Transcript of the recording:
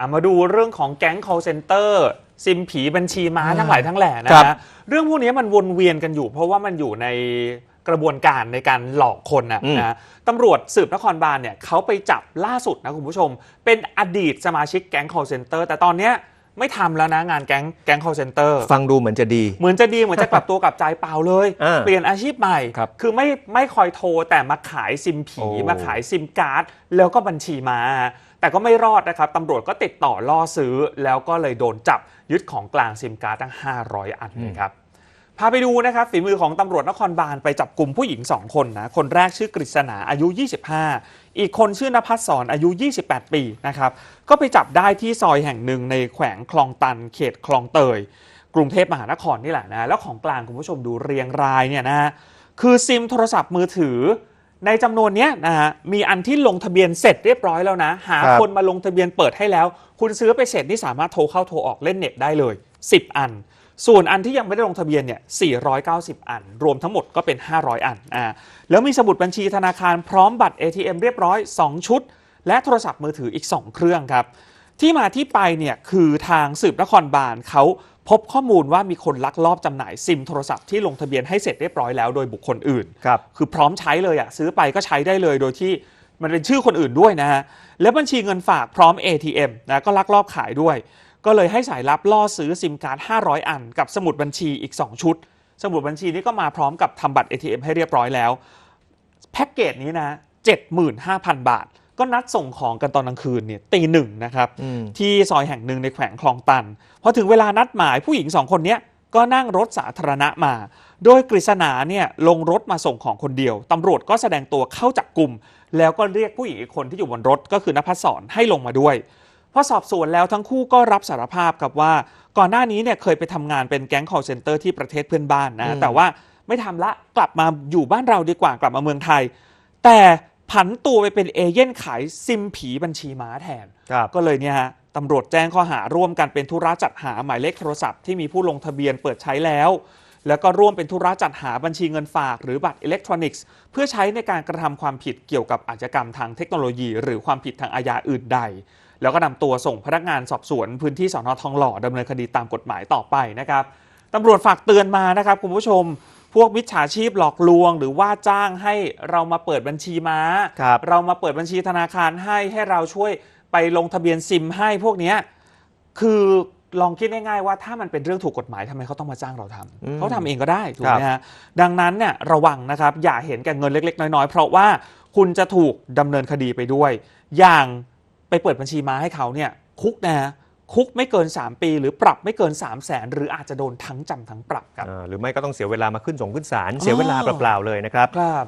อะมาดูเรื่องของแก๊ง call center ซิมผีบัญชีม้าอ่าทั้งหลายทั้งแหล่นะครับฮะเรื่องพวกนี้มันวนเวียนกันอยู่ เพราะว่ามันอยู่ในกระบวนการในการหลอกคนนะอืม นะตำรวจสืบนครบาลเนี่ยเขาไปจับล่าสุดนะคุณผู้ชม เป็นอดีตสมาชิกแก๊ง call center แต่ตอนเนี้ยไม่ทำแล้วนะงานแก๊งแก๊ง call center ฟังดูเหมือนจะดี เหมือนจะดีเหมือนจะกลับตัวกลับใจเปล่าเลย อ่าเปลี่ยนอาชีพใหม่ ครับอไม่ไม่คอยโทรแต่มาขายซิมผี โอ้มาขายซิมการ์ด แล้วก็บัญชีมา แต่ก็ไม่รอดนะครับตำรวจก็ติดต่อล่อซื้อ แล้วก็เลยโดนจับยึดของกลางซิมการ์ดตั้ง 500 อันนะครับพาไปดูนะครับฝีมือของตำรวจนครบาลไปจับกลุ่มผู้หญิง 2 คนนะ คนแรกชื่อกฤษณาอายุ 25 อีกคนชื่อนภัสสรอายุ 28 ปีนะครับก็ไปจับได้ที่ซอยแห่งหนึ่งในแขวงคลองตัน เขตคลองเตย กรุงเทพมหานครนี่แหละนะแล้วของกลางคุณผู้ชมดูเรียงรายเนี่ยนะฮะคือซิมโทรศัพท์มือถือ ในจำนวนเนี้ยนะฮะมีอันที่ลงทะเบียนเสร็จเรียบร้อยแล้วนะ หาครับคนมาลงทะเบียนเปิดให้แล้ว คุณซื้อไปเสร็จนี่สามารถโทรเข้าโทรออกเล่นเน็ตได้เลย 10 อัน ส่วนอันที่ยังไม่ได้ลงทะเบียนเนี่ย490 อัน รวมทั้งหมดก็เป็น 500 อันอ่าแล้วมีสมุดบัญชีธนาคารพร้อมบัตร ATM เรียบร้อย 2 ชุด และโทรศัพท์มือถืออีก 2 เครื่องครับ ที่มาที่ไปเนี่ยคือทางสืบนครบาลเขาพบข้อมูลว่ามีคนลักลอบจำหน่ายซิมโทรศัพท์ที่ลงทะเบียนให้เสร็จเรียบร้อยแล้วโดยบุคคลอื่นครับคือพร้อมใช้เลยอะซื้อไปก็ใช้ได้เลยโดยที่มันเป็นชื่อคนอื่นด้วยนะฮะ และบัญชีเงินฝากพร้อม ATM นะก็ลักลอบขายด้วย ก็เลยให้สายลับล่อซื้อซิมการ์ด 500 อัน กับสมุดบัญชีอีก 2 ชุด สมุดบัญชีนี้ก็มาพร้อมกับทำบัตร ATM ให้เรียบร้อยแล้ว แพ็กเกจนี้นะ 75,000 บาท ก็นัดส่งของกันตอนกลางคืนเนี่ยตีหนึ่งนะครับอืมที่ซอยแห่งหนึ่งในแขวงคลองตันพอถึงเวลานัดหมายผู้หญิงสองคนเนี้ยก็นั่งรถสาธารณะมา โดยกฤษณาเนี่ยลงรถมาส่งของคนเดียว ตำรวจก็แสดงตัวเข้าจับกลุ่ม แล้วก็เรียกผู้หญิงอีกคนที่อยู่บนรถก็คือนภัสสรให้ลงมาด้วยพอสอบสวนแล้วทั้งคู่ก็รับสารภาพครับว่า ก่อนหน้านี้เนี่ยเคยไปทำงานเป็นแก๊ง call center ที่ประเทศเพื่อนบ้านนะอืมแต่ว่าไม่ทำละกลับมาอยู่บ้านเราดีกว่ากลับมาเมืองไทย แต่ ผันตัวไปเป็นเอเย่นขายซิมผีบัญชีม้าแทน ครับ ก็เลยเนี่ยฮะตำรวจแจ้งข้อหาร่วมกันเป็นธุระจัดหาหมายเลขโทรศัพท์ที่มีผู้ลงทะเบียนเปิดใช้แล้ว แล้วก็ร่วมเป็นธุระจัดหาบัญชีเงินฝาก หรือบัตรอิเล็กทรอนิกส์ เพื่อใช้ในการกระทำความผิดเกี่ยวกับอาชญากรรมทางเทคโนโลยี หรือความผิดทางอาญาอื่นใด แล้วก็นำตัวส่งพนักงานสอบสวนพื้นที่สอนอทองหล่อดำเนินคดีตามกฎหมายต่อไปนะครับตำรวจฝากเตือนมานะครับคุณผู้ชม พวกมิจฉาชีพหลอกลวง หรือว่าจ้างให้เรามาเปิดบัญชีม้า ครับ เรามาเปิดบัญชีธนาคารให้ให้เราช่วยไปลงทะเบียนซิมให้พวกเนี้ยคือลองคิดง่ายๆว่าถ้ามันเป็นเรื่องถูกกฎหมายทำไมเขาต้องมาจ้างเราทำอืมเขาทำเองก็ได้ถูกครับไหมฮะดังนั้นเนี่ยระวังนะครับอย่าเห็นแก่เงินเล็ก ๆ น้อยๆ เพราะว่าคุณจะถูกดำเนินคดีไปด้วย อย่างไปเปิดบัญชีม้าให้เขาเนี่ยคุกนะฮะ คุกไม่เกิน 3 ปี หรือปรับไม่เกิน 3 0 0แสนหรืออาจจะโดนทั้งจำทั้งปรับครับ อ่าหรือไม่ก็ต้องเสียเวลามาขึ้นส่งขึ้นศาลเสียเวลาเปล่าๆเลยนะครับ ครับ